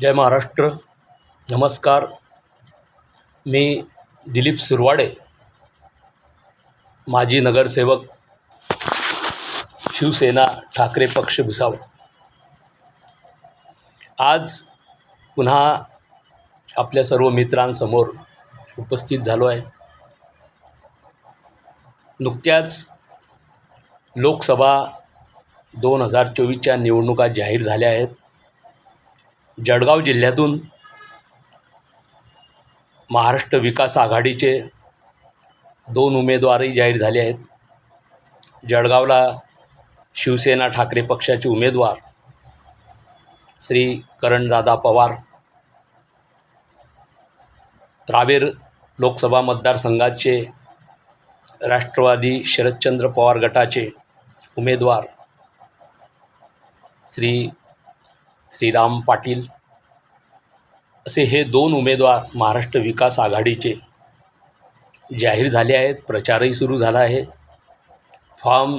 जय महाराष्ट्र. नमस्कार. मी दिलीप सुरवाडे माजी नगरसेवक शिवसेना ठाकरे पक्ष भुसावळ. आज पुन्हा आपल्या सर्व मित्रांसमोर उपस्थित झालो आहे. नुकत्याच लोकसभा दोन हजार चोवीसच्या निवडणुका जाहीर झाल्या आहेत. जळगाव जिल्ह्यातून महाराष्ट्र विकास आघाडीचे दोन उमेदवारही जाहीर झाले आहेत. जळगावला शिवसेना ठाकरे पक्षाचे उमेदवार श्री करणदादा पवार रावेर लोकसभा मतदारसंघाचे राष्ट्रवादी शरदचंद्र पवार गटाचे उमेदवार श्री श्रीराम पाटील असे हे दोन उमेदवार महाराष्ट्र विकास आघाडीचे जाहीर झाले आहेत प्रचारही सुरू झाला आहे. फॉर्म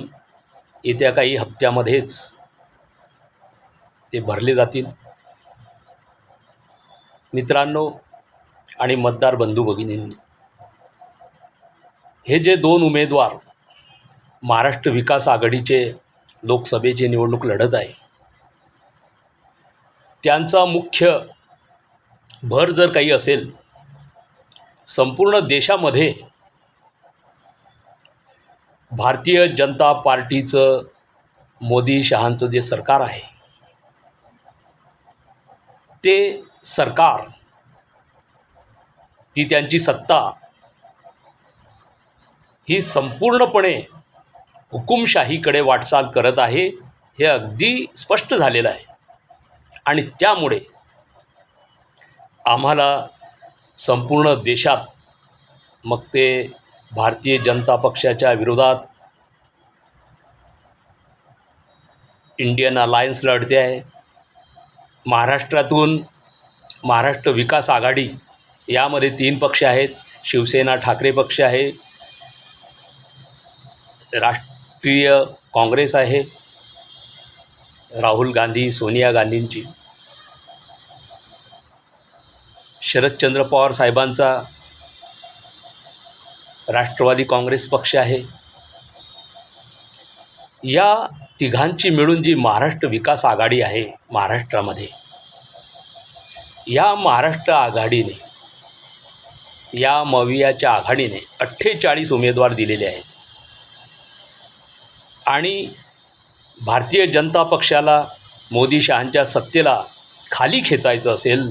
येत्या काही हप्त्यामध्येच ते भरले जातील. मित्रांनो आणि मतदार बंधू भगिनींनी हे जे दोन उमेदवार महाराष्ट्र विकास आघाडीचे लोकसभेची निवडणूक लढत आहे त्यांचा मुख्य भर जर काही असेल संपूर्ण देशामध्ये भारतीय जनता पार्टीचं मोदी शहांचं जे सरकार आहे ते सरकार ती त्यांची सत्ता ही संपूर्णपणे हुकुमशाहीकडे वाटचाल करत आहे हे अगदी स्पष्ट झालेलं आहे. आणि त्यामुळे आम्हाला संपूर्ण देशात मग ते भारतीय जनता पक्षाच्या विरोधात इंडियन अलायन्स लढते आहे. महाराष्ट्रातून महाराष्ट्र विकास आघाडी यामध्ये तीन पक्ष आहेत. शिवसेना ठाकरे पक्ष आहे. राष्ट्रीय काँग्रेस आहे. राहुल गांधी सोनिया गांधींची. शरदचंद्र पवार साहेबांचा राष्ट्रवादी काँग्रेस पक्ष आहे. या तिघांची मिळून जी महाराष्ट्र विकास आघाडी आहे महाराष्ट्रामध्ये या महाराष्ट्र आघाडीने या मवियाच्या आघाडीने अठ्ठेचाळीस उमेदवार दिलेले आहेत. आणि भारतीय जनता पक्षाला मोदी शहांच्या सत्तेला खाली खेचायचं असेल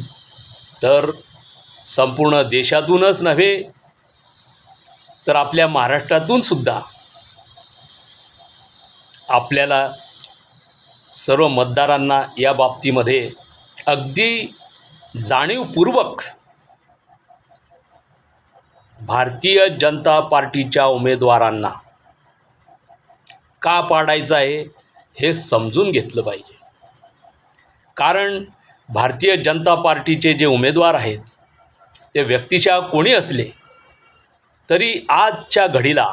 तर संपूर्ण देशातूनच नव्हे तर आपल्या महाराष्ट्रातून सुद्धा आपल्याला सर्व मतदारांना या बाबतीमध्ये अगदी जाणीवपूर्वक भारतीय जनता पार्टीच्या उमेदवारांना का पाडायचं आहे हे समजून घेतलं पाहिजे. कारण भारतीय जनता पार्टीचे जे उमेदवार आहेत ते व्यक्तीच्या कोणी असले तरी आजच्या घडीला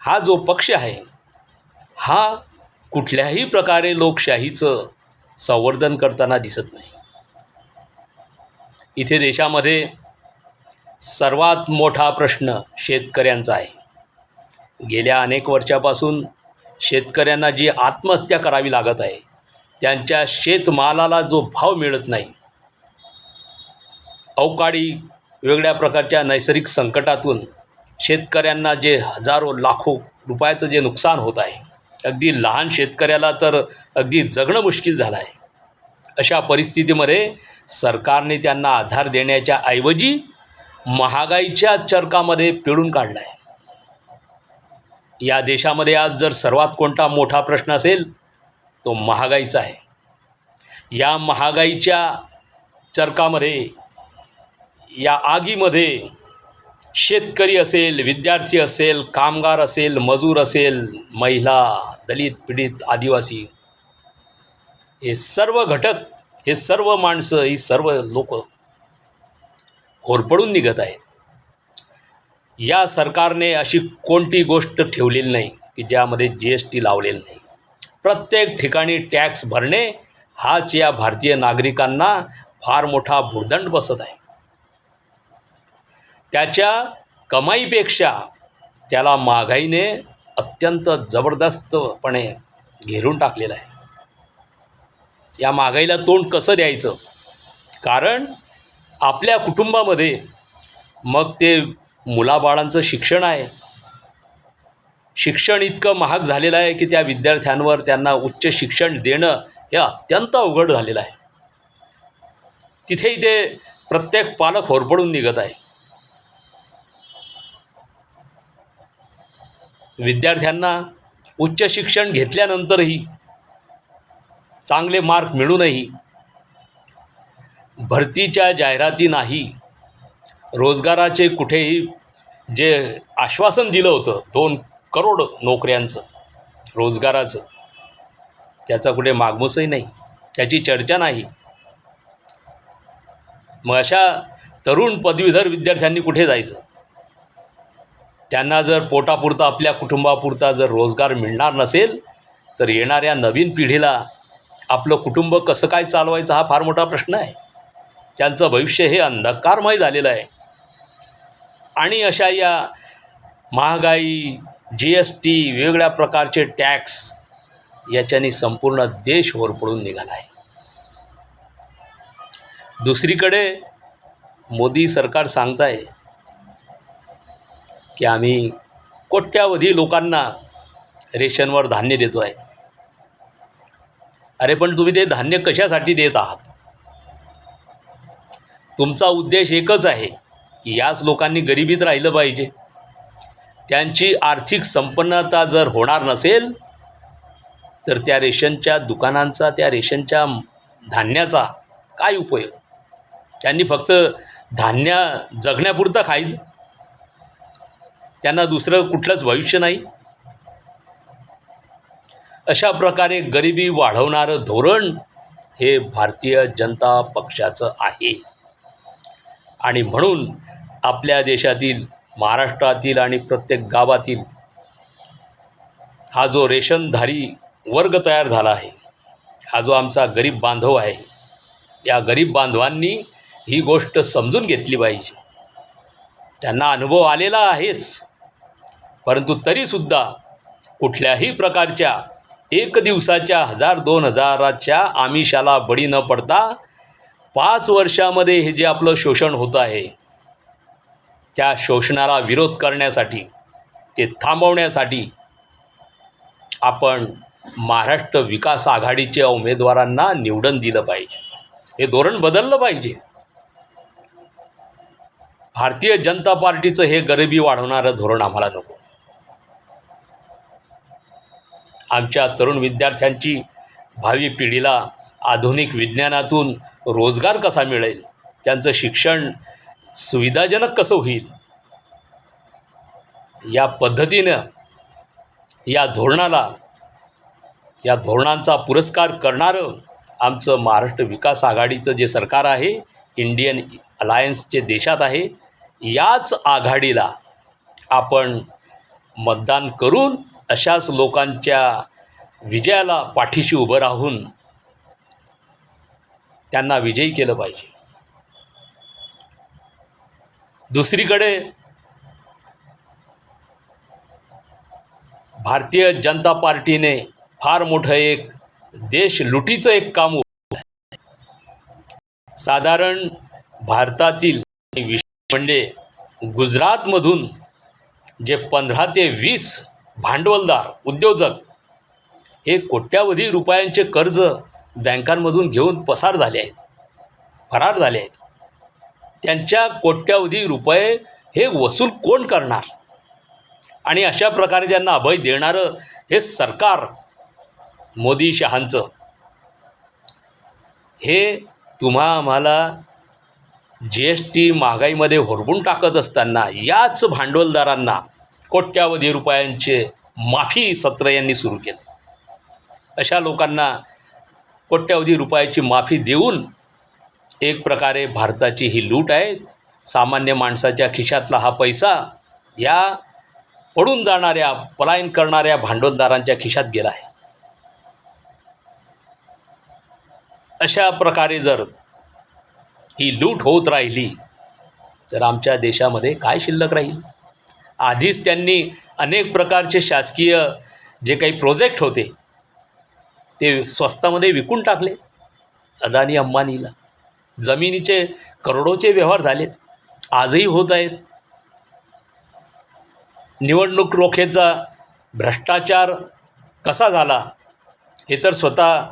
हा जो पक्ष आहे हा कुठल्याही प्रकारे लोकशाहीचं संवर्धन करताना दिसत नाही. इथे देशामध्ये सर्वात मोठा प्रश्न शेतकऱ्यांचा आहे. गेल्या अनेक वर्षापासून शेतकऱ्यांना जी आत्महत्या करावी लागत आहे त्यांच्या शेतमालाला जो भाव मिळत नाही अवकाळी वेगळ्या प्रकारच्या नैसर्गिक संकटातून शेतकऱ्यांना जे हजारो लाखो रुपयाचं जे नुकसान होत आहे अगदी लहान शेतकऱ्याला तर अगदी जगणं मुश्किल झालं आहे. अशा परिस्थितीमध्ये सरकारने त्यांना आधार देण्याच्या ऐवजी महागाईच्या चरकामध्ये पिळून काढला आहे. या देशामध्ये आज जर सर्वात कोणता मोठा प्रश्न असेल तो महागाईचा आहे. या महागाईच्या चरकामध्ये या आगीमध्ये शेतकरी असेल विद्यार्थी असेल कामगार असेल मजूर असेल महिला दलित पीडित आदिवासी हे सर्व घटक हे सर्व माणसं ही सर्व लोक होरपडून निघत आहेत. या सरकारने अशी कोणती गोष्ट ठेवलेली नाही की ज्यामध्ये जी एस टी लावलेलं नाही? प्रत्येक ठिकाणी टॅक्स भरणे हाच या भारतीय नागरिकांना फार मोठा भुर्दंड बसत आहे. त्याच्या कमाईपेक्षा त्याला महागाईने अत्यंत जबरदस्तपणे घेरून टाकलेलं आहे. या महागाईला तोंड कसं द्यायचं? कारण आपल्या कुटुंबामध्ये मग ते मुलाबाळांचं शिक्षण आहे. शिक्षण इतकं महाग झालेलं आहे की त्या विद्यार्थ्यांवर त्यांना उच्च शिक्षण देणं हे अत्यंत अवघड झालेलं आहे. तिथेही ते प्रत्येक पालक होरपडून निघत आहे. विद्यार्थ्यांना उच्च शिक्षण घेतल्यानंतरही चांगले मार्क मिळूनही भरतीच्या जाहिराती नाही रोजगाराचे कुठेही जे आश्वासन दिलं होतं दोन करोड नोकऱ्यांचं रोजगाराचं त्याचा कुठे मागमूसही नाही त्याची चर्चा नाही. मग अशा तरुण पदवीधर विद्यार्थ्यांनी कुठे जायचं? त्यांना जर पोटापुरता आपल्या कुटुंबापुरता जर रोजगार मिळणार नसेल तर येणाऱ्या नवीन पिढीला आपलं कुटुंब कसं काय चालवायचं हा फार मोठा प्रश्न आहे. त्यांचं भविष्य हे अंधकारमय झालेलं आहे. आणि अशा या महागाई जी एस टी वेगवेगळ्या प्रकारचे टॅक्स याच्याने संपूर्ण देश होरपळून निघाला आहे. दुसरीकडे मोदी सरकार सांगत आहे की आम्ही कोट्यावधी लोकांना रेशनवर धान्य देतो आहे. अरे पण तुम्ही ते धान्य कशासाठी देत आहात? तुमचा उद्देश एकच आहे. की याच लोकांनी गरिबीत राहिलं पाहिजे. त्यांची आर्थिक संपन्नता जर होणार नसेल तर त्या रेशनच्या दुकानांचा त्या रेशनच्या धान्याचा काय उपयोग? त्यांनी फक्त धान्य जगण्यापुरतं खायचं. त्यांना दुसरं कुठलंच भविष्य नाही. अशा प्रकारे गरिबी वाढवणारं धोरण हे भारतीय जनता पक्षाचं आहे. आणि म्हणून आपल्या देशातील महाराष्ट्रातील आणि प्रत्येक गावातील हा जो रेशनधारी वर्ग तयार झाला आहे हा जो आमचा गरीब बांधव आहे या गरीब बांधवांनी ही गोष्ट समजून घेतली पाहिजे. त्यांना अनुभव आलेला आहेच परंतु तरीसुद्धा कुठल्याही प्रकारच्या एक दिवसाच्या हजार दोन हजाराच्या आमिषाला बळी न पडता पाच वर्षामध्ये हे जे आपलं शोषण होतं आहे त्या शोषणाला विरोध करण्यासाठी ते थांबवण्यासाठी आपण महाराष्ट्र विकास आघाडीच्या उमेदवारांना निवडून दिलं पाहिजे. हे धोरण बदललं पाहिजे. भारतीय जनता पार्टीचं हे गरिबी वाढवणारं धोरण आम्हाला नको. आमच्या तरुण विद्यार्थ्यांची भावी पिढीला आधुनिक विज्ञानातून रोजगार कसा मिळेल? त्यांचं शिक्षण सुविधाजनक कसं होईल? या पद्धतीनं या धोरणाला या धोरणांचा पुरस्कार करणारं आमचं महाराष्ट्र विकास आघाडीचं जे सरकार आहे इंडियन अलायन्सचे देशात आहे याच आघाडीला आपण मतदान करून अशाच लोकांच्या विजयाला पाठीशी उभं राहून त्यांना विजयी केलं पाहिजे. दुसरीकडे भारतीय जनता पार्टीने फार मोठं एक देश लुटीचं एक काम साधारण भारतातील विशेष म्हणजे गुजरातमधून जे पंधरा ते वीस भांडवलदार उद्योजक हे कोट्यावधी रुपयांचे कर्ज बँकांमधून घेऊन पसार झाले आहेत फरार झाले आहेत. त्यांच्या कोट्यावधी रुपये हे वसूल कोण करणार? आणि अशा प्रकारे त्यांना अभय देणारं हे सरकार मोदी शहांचं हे तुम्हा आम्हाला जी एस टी महागाईमध्ये होरबून टाकत असताना याच भांडवलदारांना कोट्यावधी रुपयांचे माफी सत्र यांनी सुरू केलं. अशा लोकांना कोट्यावधी रुपयाची माफी देऊन एक प्रकारे भारताची ही लूट आहे. सामान्य माणसाच्या खिशातला हा पैसा या पडून जाणाऱ्या पलायन करणाऱ्या भांडवलदारांच्या खिशात गेला आहे. अशा प्रकारे जर ही लूट होत राहिली तर आमच्या देशामध्ये काय शिल्लक राहील? आधीच त्यांनी अनेक प्रकारचे शासकीय जे काही प्रोजेक्ट होते ते स्वस्तामध्ये विकून टाकले. अदानी अंबानीला. जमिनीचे करोडोचे व्यवहार झालेत. आजही होत आहेत. निवडणूक रोखेचा भ्रष्टाचार कसा झाला? हे तर स्वतः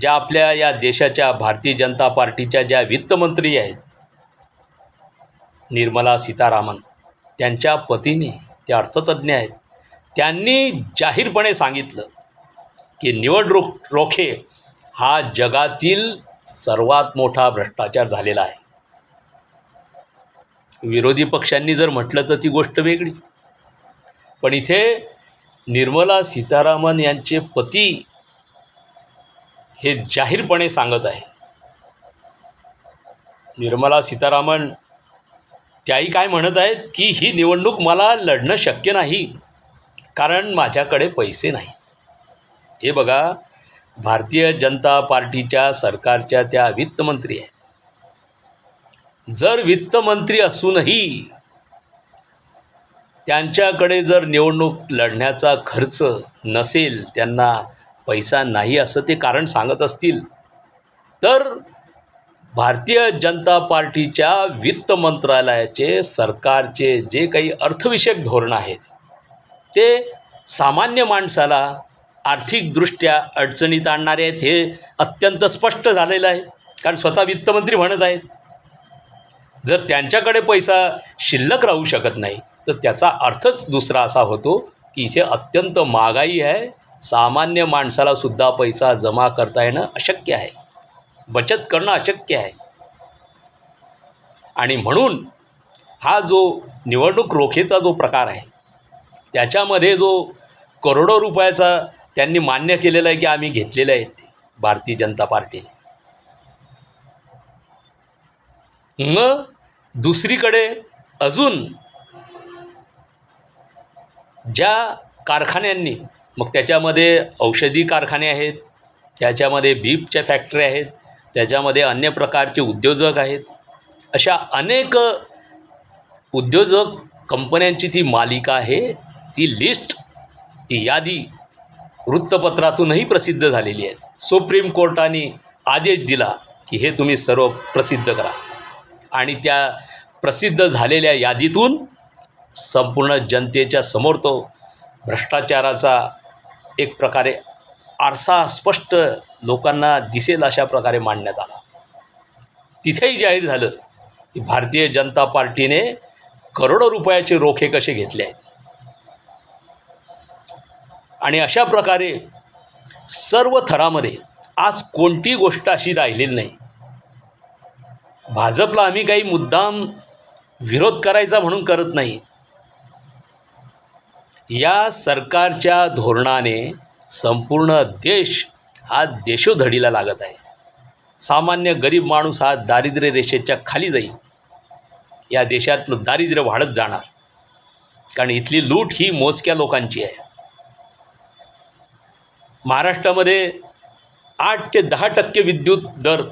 ज्या आपल्या या देशाच्या भारतीय जनता पार्टीच्या ज्या वित्तमंत्री आहेत निर्मला सीतारामन त्यांच्या पतीने ते अर्थतज्ज्ञ आहेत त्यांनी जाहीरपणे सांगितलं की निवडणूक रोखे हा जगातील सर्वात मोठा भ्रष्टाचार झालेला आहे. विरोधी पक्षांनी जर म्हटलं तर ती गोष्ट वेगळी. पण इथे निर्मला सीतारामन यांचे पती हे जाहीरपणे सांगत आहे. निर्मला सीतारामन त्याही काय म्हणत आहेत की ही निवडणूक मला लढणं शक्य नाही कारण माझ्याकडे पैसे नाही. हे बघा भारतीय जनता पार्टीच्या सरकारच्या त्या वित्तमंत्री आहेत. जर वित्तमंत्री असूनही त्यांच्याकडे जर निवडणूक लढण्याचा खर्च नसेल त्यांना पैसा नाही असं ते कारण सांगत असतील तर भारतीय जनता पार्टीच्या वित्त मंत्रालयाचे सरकारचे जे काही अर्थविषयक धोरण आहेत ते सामान्य माणसाला आर्थिकदृष्ट्या अडचणीत आणणारे आहेत हे अत्यंत स्पष्ट झालेलं आहे. कारण स्वतः वित्तमंत्री म्हणत आहेत. जर त्यांच्याकडे पैसा शिल्लक राहू शकत नाही तर त्याचा अर्थच दुसरा असा होतो की इथे अत्यंत महागाई आहे. सामान्य माणसाला सुद्धा पैसा जमा करता येणं अशक्य आहे. बचत करणं अशक्य आहे. आणि म्हणून हा जो निवडणूक रोखेचा जो प्रकार आहे त्याच्यामध्ये जो करोडो रुपयाचा त्यांनी मान्य केलेलं आहे की आम्ही घेतलेले आहेत भारतीय जनता पार्टीने. मग दुसरीकडे अजून ज्या कारखान्यांनी मग त्याच्यामध्ये औषधी कारखाने आहेत त्याच्यामध्ये बीपच्या फॅक्टरी आहेत त्याच्यामध्ये अन्य प्रकारचे उद्योजक आहेत अशा अनेक उद्योजक कंपन्यांची ती मालिका आहे ती लिस्ट ती यादी वृत्तपत्रातूनही प्रसिद्ध झालेली आहेत. सुप्रीम कोर्टाने आदेश दिला की हे तुम्ही सर्व प्रसिद्ध करा. आणि त्या प्रसिद्ध झालेल्या यादीतून संपूर्ण जनतेच्या समोर तो भ्रष्टाचाराचा एक प्रकारे आरसा स्पष्ट लोकांना दिसेल अशा प्रकारे मांडण्यात आला. तिथेही जाहीर झालं की भारतीय जनता पार्टीने करोडो रुपयाचे रोखे कसे घेतले आहेत? आणि अशा प्रकारे सर्व थरामध्ये आज कोणती गोष्ट अशी राहिलेली नाही. भाजपला आम्ही काही मुद्दाम विरोध करायचा म्हणून करत नाही. या सरकारच्या धोरणाने संपूर्ण देश हा देशोधडीला लागत आहे. सामान्य गरीब माणूस हा दारिद्र्य रेषेच्या खाली जाईल. या देशातलं दारिद्र्य वाढत जाणार. कारण इथली लूट ही मोजक्या लोकांची आहे. महाराष्ट्रामध्ये आठ ते दहा टक्के विद्युत दर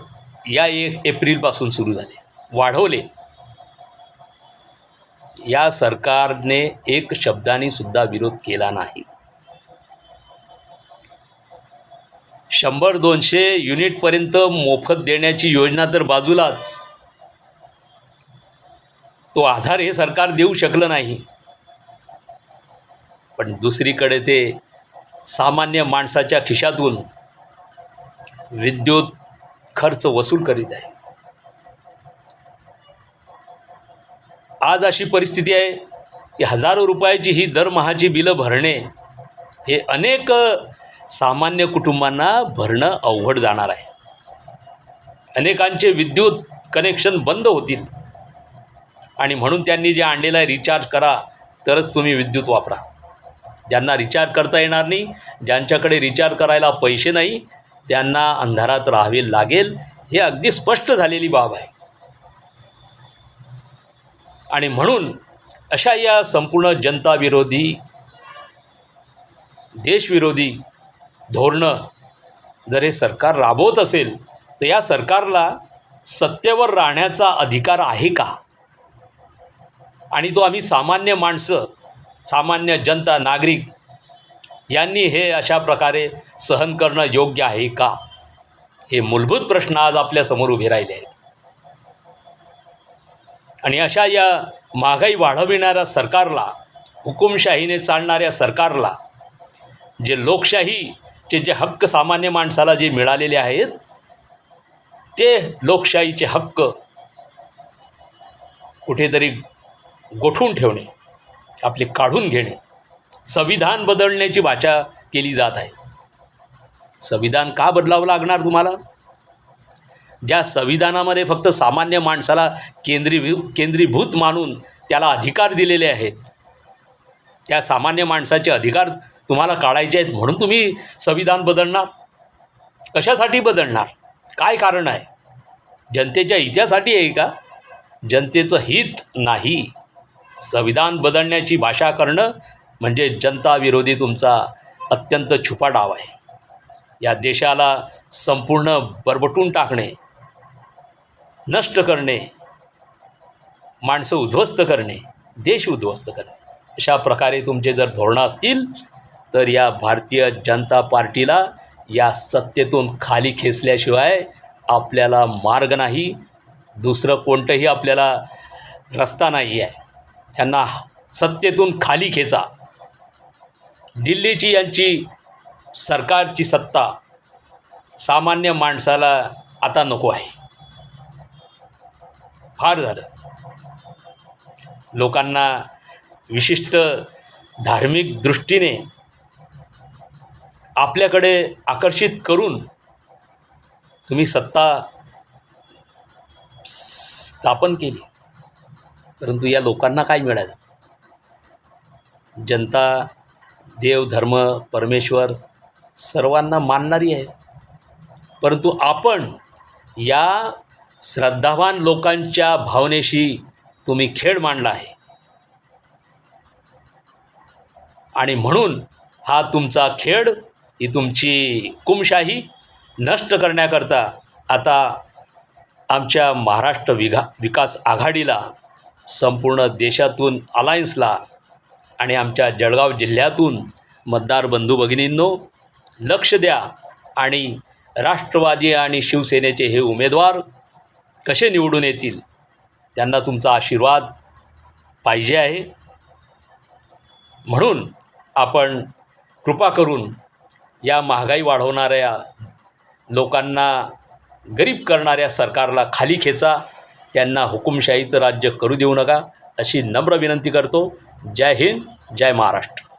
या एक एप्रिलपासून सुरू झाले वाढवले. या सरकारने एक शब्दाने सुद्धा विरोध केला नाही. शंभर दोनशे युनिटपर्यंत मोफत देण्याची योजना तर बाजूलाच तो आधार हे सरकार देऊ शकलं नाही. पण दुसरीकडे ते सामान्य माणसाच्या खिशातून विद्युत खर्च वसूल करीत आहे. आज अशी परिस्थिती आहे की हजारो रुपयाची ही दरमहाची बिलं भरणे हे अनेक सामान्य कुटुंबांना भरणं अवघड जाणार आहे. अनेकांचे विद्युत कनेक्शन बंद होतील आणि म्हणून त्यांनी जे आणलेलं आहे रिचार्ज करा तरच तुम्ही विद्युत वापरा. ज्यांना रिचार्ज करता येणार नाही ज्यांच्याकडे रिचार्ज करायला पैसे नाही त्यांना अंधारात राहावे लागेल. हे अगदी स्पष्ट झालेली बाब आहे. आणि म्हणून अशा या संपूर्ण जनताविरोधी देशविरोधी धोरणं जर हे सरकार राबवत असेल तर या सरकारला सत्तेवर राहण्याचा अधिकार आहे का? आणि तो आम्ही सामान्य माणसं सामान्य जनता नागरिक यांनी हे अशा प्रकारे सहन करणं योग्य आहे का? हे मूलभूत प्रश्न आज आपल्यासमोर उभे राहिले आहेत. आणि अशा या महागाई वाढविणाऱ्या सरकारला हुकुमशाहीने चालणाऱ्या सरकारला जे लोकशाहीचे जे हक्क सामान्य माणसाला जे मिळालेले आहेत ते लोकशाहीचे हक्क कुठेतरी गोठून ठेवणे. आपले काढून घेणे. संविधान बदलण्याची भाषा केली जात आहे. संविधान का बदलावं लागणार तुम्हाला? ज्या संविधानामध्ये फक्त सामान्य माणसाला केंद्रीभू केंद्रीभूत मानून त्याला अधिकार दिलेले आहेत त्या सामान्य माणसाचे अधिकार तुम्हाला काढायचे आहेत म्हणून तुम्ही संविधान बदलणार? कशासाठी बदलणार? काय कारण आहे? जनतेच्या हितासाठी आहे का? जनतेचं हित नाही. संविधान बदलण्याची भाषा करणं म्हणजे जनताविरोधी तुमचा अत्यंत छुपा डाव आहे. या देशाला संपूर्ण बरबटून टाकणे नष्ट करणे माणसं उद्ध्वस्त करणे देश उद्ध्वस्त करणे अशा प्रकारे तुमचे जर धोरणं असतील तर या भारतीय जनता पार्टीला या सत्तेतून खाली खेचल्याशिवाय आपल्याला मार्ग नाही दुसरं कोणतंही आपल्याला रस्ता नाही आहे. त्यांना सत्तेतून खाली खेचा दिल्लीची यांची सरकारची सत्ता सामान्य माणसाला आता नको आहे. फार झालं. लोकांना विशिष्ट धार्मिक दृष्टीने आपल्याकडे आकर्षित करून तुम्ही सत्ता स्थापन केली. परंतु या लोकांना काय मिळालं? जनता देव धर्म परमेश्वर सर्वांना मानणारी आहे. परंतु आपण या श्रद्धावान लोकांच्या भावनेशी तुम्ही खेळ मांडला आहे. आणि म्हणून हा तुमचा खेळ ही तुमची हुकुमशाही नष्ट करण्याकरता आता आमच्या महाराष्ट्र विघा विकास आघाडीला संपूर्ण देशातून अलायन्सला आणि आमच्या जळगाव जिल्ह्यातून मतदार बंधू भगिनींनो लक्ष द्या आणि राष्ट्रवादी आणि शिवसेनेचे हे उमेदवार कसे निवडून येतील त्यांना तुमचा आशीर्वाद पाहिजे आहे. म्हणून आपण कृपा करून या महागाई वाढवणाऱ्या लोकांना गरीब करणाऱ्या सरकारला खाली खेचा. त्यांना हुकुमशाहीचं राज्य करू देऊ नका अशी नम्र विनंती करतो. जय हिंद जय महाराष्ट्र.